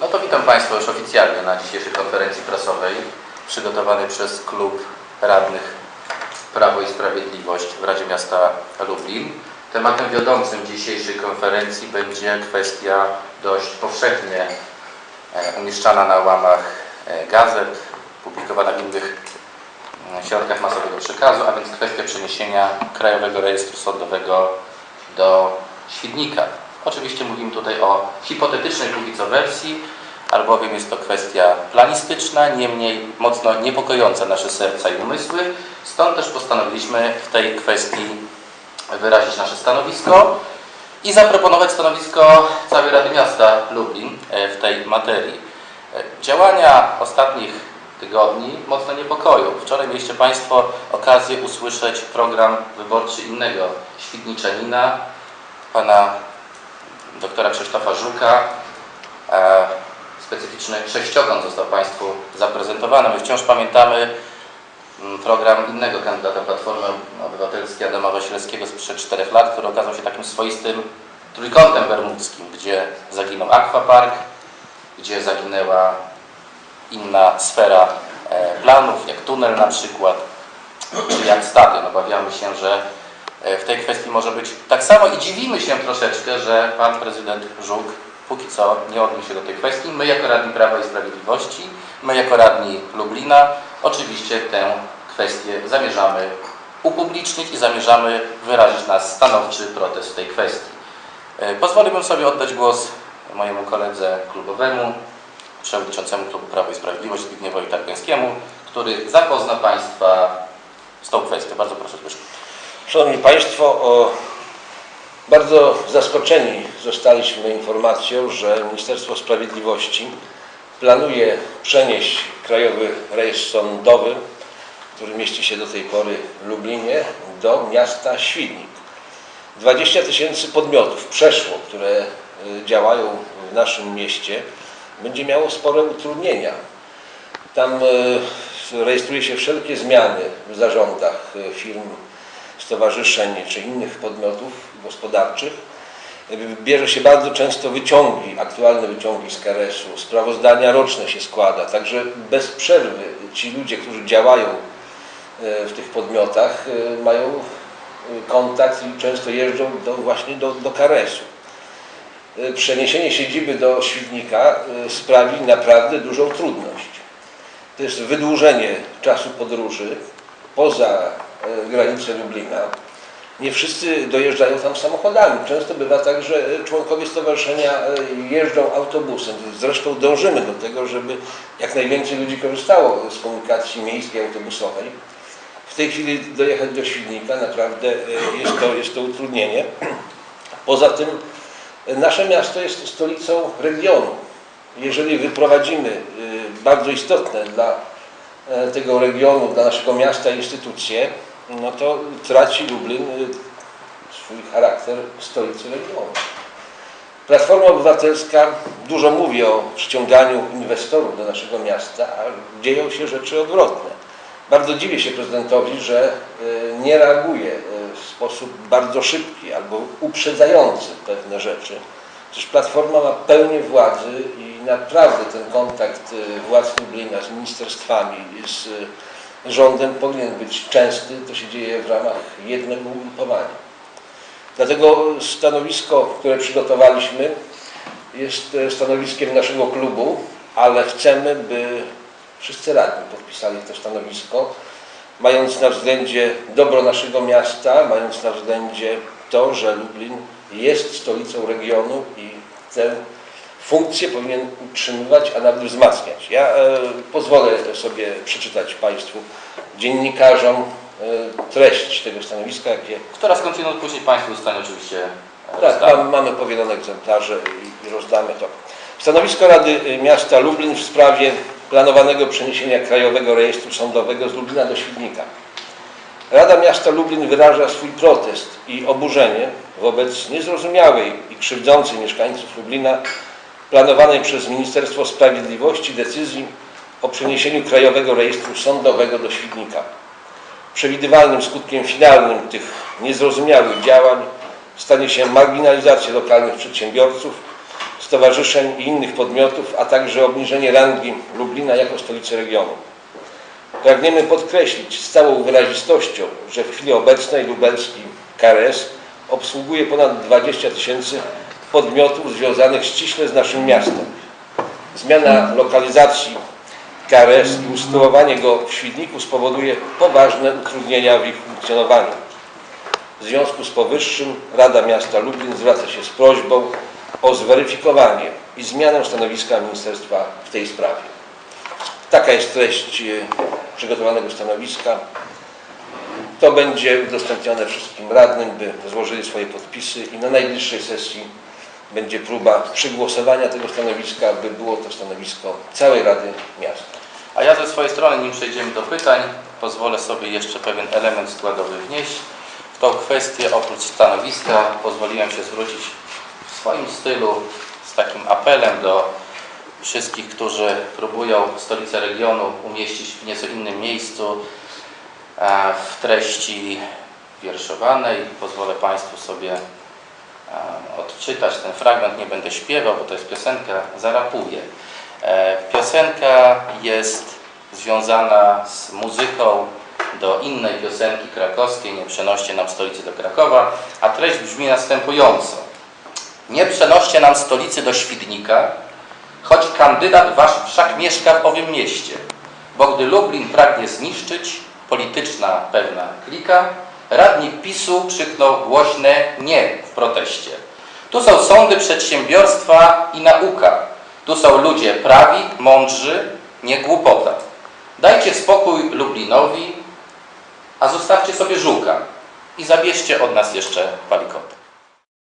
No to witam Państwa już oficjalnie na dzisiejszej konferencji prasowej przygotowanej przez Klub Radnych Prawo i Sprawiedliwość w Radzie Miasta Lublin. Tematem wiodącym dzisiejszej konferencji będzie kwestia dość powszechnie e, umieszczana na łamach e, gazet, publikowana w innych e, środkach masowego przekazu, a więc kwestia przeniesienia Krajowego Rejestru Sądowego do Świdnika. Oczywiście mówimy tutaj o hipotetycznej póki co wersji, albowiem jest to kwestia planistyczna, niemniej mocno niepokojąca nasze serca i umysły. Stąd też postanowiliśmy w tej kwestii wyrazić nasze stanowisko i zaproponować stanowisko całej Rady Miasta Lublin e, w tej materii. E, Działania ostatnich tygodni mocno niepokoją. Wczoraj mieliście Państwo okazję usłyszeć program wyborczy innego świdniczanina, pana doktora Krzysztofa Żuka. E, Specyficzny sześciokąt został Państwu zaprezentowany. My wciąż pamiętamy mm, program innego kandydata Platformy Obywatelskiej Adama Wasilewskiego sprzed czterech lat, który okazał się takim swoistym trójkątem bermudzkim, gdzie zaginął Aquapark, gdzie zaginęła inna sfera e, planów, jak tunel na przykład, czy jak stadion. Obawiamy się, że w tej kwestii może być tak samo i dziwimy się troszeczkę, że pan prezydent Żuk póki co nie odniósł się do tej kwestii. My jako radni Prawa i Sprawiedliwości, my jako radni Lublina oczywiście tę kwestię zamierzamy upublicznić i zamierzamy wyrazić nasz stanowczy protest w tej kwestii. E, Pozwoliłbym sobie oddać głos mojemu koledze klubowemu, przewodniczącemu klubu Prawo i Sprawiedliwość Zbigniewowi Tarpińskiemu, który zapozna Państwa z tą kwestią. Bardzo proszę Zbyszku. Szanowni Państwo, bardzo zaskoczeni zostaliśmy informacją, że Ministerstwo Sprawiedliwości planuje przenieść Krajowy Rejestr Sądowy, który mieści się do tej pory w Lublinie, do miasta Świdnik. 20 tysięcy podmiotów przeszło, które y, działają w naszym mieście, będzie miało spore utrudnienia. Tam y, rejestruje się wszelkie zmiany w zarządach y, firm, stowarzyszeń czy innych podmiotów gospodarczych. Bierze się bardzo często wyciągi, aktualne wyciągi z KRS-u, sprawozdania roczne się składa, także bez przerwy ci ludzie, którzy działają y, w tych podmiotach y, mają y, kontakt i często jeżdżą do, właśnie do, do KRS-u. Przeniesienie siedziby do Świdnika sprawi naprawdę dużą trudność. To jest wydłużenie czasu podróży poza e, granice Lublina. Nie wszyscy dojeżdżają tam samochodami. Często bywa tak, że członkowie stowarzyszenia e, jeżdżą autobusem. Zresztą dążymy do tego, żeby jak najwięcej ludzi korzystało z komunikacji miejskiej, autobusowej. W tej chwili dojechać do Świdnika naprawdę e, jest to, jest to utrudnienie. Poza tym e, nasze miasto jest stolicą regionu. Jeżeli wyprowadzimy bardzo istotne dla e, tego regionu, dla naszego miasta instytucje, no to traci Lublin y, swój charakter stolicy regionu. Platforma Obywatelska dużo mówi o przyciąganiu inwestorów do naszego miasta, a dzieją się rzeczy odwrotne. Bardzo dziwię się prezydentowi, że y, nie reaguje y, w sposób bardzo szybki albo uprzedzający pewne rzeczy. Przecież Platforma ma pełnię władzy i naprawdę ten kontakt władz Lublina z ministerstwami, z rządem powinien być częsty. To się dzieje w ramach jednego ugrupowania. Dlatego stanowisko, które przygotowaliśmy, jest e, stanowiskiem naszego klubu, ale chcemy, by wszyscy radni podpisali to stanowisko, mając na względzie dobro naszego miasta, mając na względzie to, że Lublin jest stolicą regionu i tę funkcję powinien utrzymywać, a nawet wzmacniać. Ja e, pozwolę sobie przeczytać Państwu, dziennikarzom, e, treść tego stanowiska, jakie która skądinąd później Państwu zostanie oczywiście e, tak, mam, mamy powielone egzemplarze i, i rozdamy to. Stanowisko Rady y, Miasta Lublin w sprawie planowanego przeniesienia Krajowego Rejestru Sądowego z Lublina do Świdnika. Rada Miasta Lublin wyraża swój protest i oburzenie wobec niezrozumiałej i krzywdzącej mieszkańców Lublina planowanej przez Ministerstwo Sprawiedliwości decyzji o przeniesieniu Krajowego Rejestru Sądowego do Świdnika. Przewidywalnym skutkiem finalnym tych niezrozumiałych działań stanie się marginalizacja lokalnych przedsiębiorców stowarzyszeń i innych podmiotów, a także obniżenie rangi Lublina jako stolicy regionu. Pragniemy podkreślić z całą wyrazistością, że w chwili obecnej lubelski KRS obsługuje ponad 20 tysięcy podmiotów związanych ściśle z naszym miastem. Zmiana lokalizacji KRS i usytuowanie go w Świdniku spowoduje poważne utrudnienia w ich funkcjonowaniu. W związku z powyższym Rada Miasta Lublin zwraca się z prośbą o zweryfikowanie i zmianę stanowiska ministerstwa w tej sprawie. Taka jest treść e, przygotowanego stanowiska. To będzie udostępnione wszystkim radnym, by złożyli swoje podpisy i na najbliższej sesji będzie próba przegłosowania tego stanowiska, by było to stanowisko całej Rady Miasta. A ja ze swojej strony, nim przejdziemy do pytań, pozwolę sobie jeszcze pewien element składowy wnieść. W tą kwestię oprócz stanowiska pozwoliłem się zwrócić w swoim stylu z takim apelem do wszystkich, którzy próbują stolicę regionu umieścić w nieco innym miejscu e, w treści wierszowanej. Pozwolę Państwu sobie odczytać ten fragment, nie będę śpiewał, bo to jest piosenka, zarapuję. E, Piosenka jest związana z muzyką do innej piosenki krakowskiej, nie przenoście nam stolicy do Krakowa, a treść brzmi następująco. Nie przenoście nam stolicy do Świdnika, choć kandydat wasz wszak mieszka w owym mieście, bo gdy Lublin pragnie zniszczyć, polityczna pewna klika, radnik PiSu krzyknął głośne nie w proteście. Tu są sądy, przedsiębiorstwa i nauka. Tu są ludzie prawi, mądrzy, nie głupota. Dajcie spokój Lublinowi, a zostawcie sobie żuka i zabierzcie od nas jeszcze palikotę.